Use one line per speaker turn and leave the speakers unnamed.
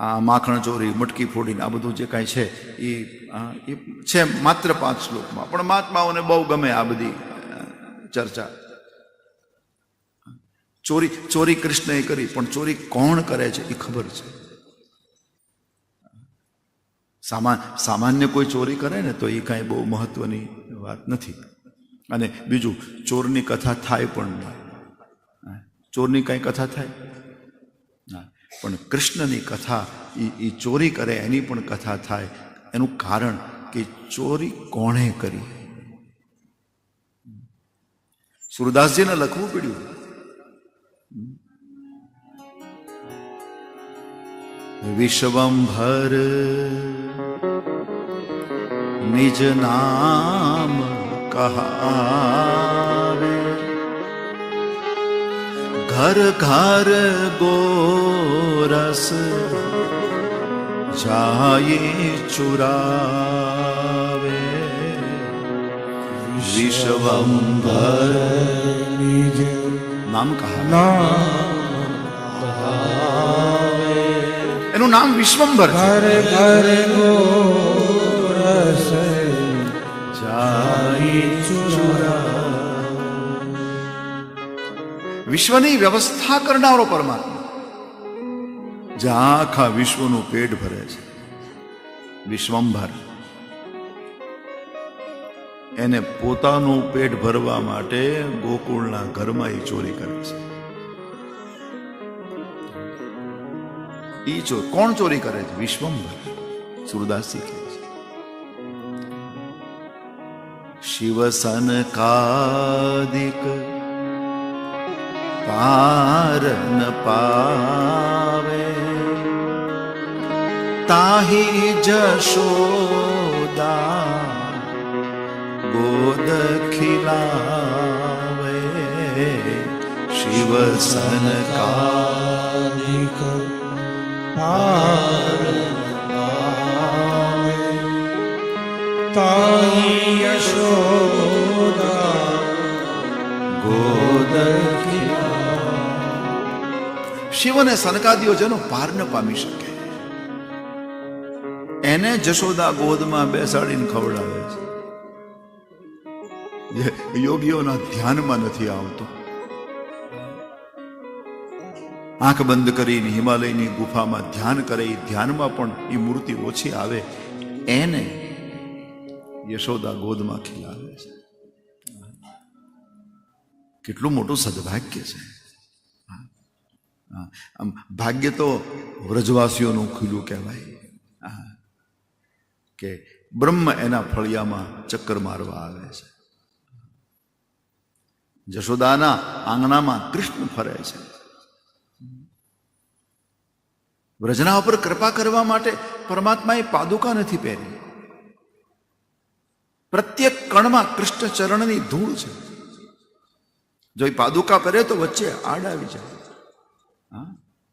આ માખણ ચોરી મટકી ફોડીને આ બધું જે કાંઈ છે એ એ છે માત્ર પાંચ શ્લોકમાં. પણ મહાત્માઓને બહુ ગમે આ બધી ચર્ચા. ચોરી ચોરી કૃષ્ણએ કરી પણ ચોરી કોણ કરે છે એ ખબર છે. સામા સામાન્ય કોઈ ચોરી કરે ને તો એ કાંઈ બહુ મહત્વની વાત નથી. અને બીજું ચોરની કથા થાય પણ હા, ચોરની કાંઈ કથા થાય? ના. પણ કૃષ્ણની કથા એ એ ચોરી કરે, એની પણ કથા થાય. એનું કારણ કે ચોરી કોણે કરી? સુરદાસજીને લખવું પડ્યું. વિશ્વંભર નિજ નામ કહાવે ઘર ઘર ગોરસ જાય ચુરાવે વિશ્વંભર નામ કહા એનું નામ વિશ્વંભર
ઘર ઘર ગોરસ
વિશ્વની વ્યવસ્થા કરનારો પરમાત્મા. જે આખા વિશ્વનું પેટ ભરે છે. વિશ્વંભર. એને પોતાનું પેટ ભરવા માટે ગોકુળના ઘરમાં એ ચોરી કરે છે. ઈ ચોર કોણ ચોરી કરે છે? વિશ્વંભર. સુરદાસજી કહે છે. શિવ સનકાદિક પાર ન પાવે. તાહી જશોદા ગોદ ખિલાવે શિવ સનકા
કાલિક પાર તાહી યશોદા
ગોદ શિવને સનકાદીઓ જેનો પાર ન પામી શકે. એને જશોદા ગોદમાં બેસાડીને ખવડાવે છે. યોગીઓના ધ્યાનમાં નથી આવતો. આંખ બંધ કરીને હિમાલયની ગુફામાં ધ્યાન કરે ધ્યાનમાં પણ એ મૂર્તિ ઓછી આવે, એને યશોદા ગોદમાં ખીલાવે છે. કેટલું મોટું સદભાગ્ય છે. આમ ભાગ્ય તો વ્રજવાસીઓનું ખુલ્લું કહેવાય. કે બ્રહ્મ એના ફળિયામાં ચક્કર મારવા આવે છે. જશોદાના આંગણામાં કૃષ્ણ ફરે છે. વ્રજના ઉપર કૃપા કરવા માટે પરમાત્માએ પાદુકા નથી પહેરી. પ્રત્યેક કણમાં કૃષ્ણ ચરણની ધૂળ છે. જો એ પાદુકા પહેરે તો વચ્ચે આડ આવી જાય. Huh?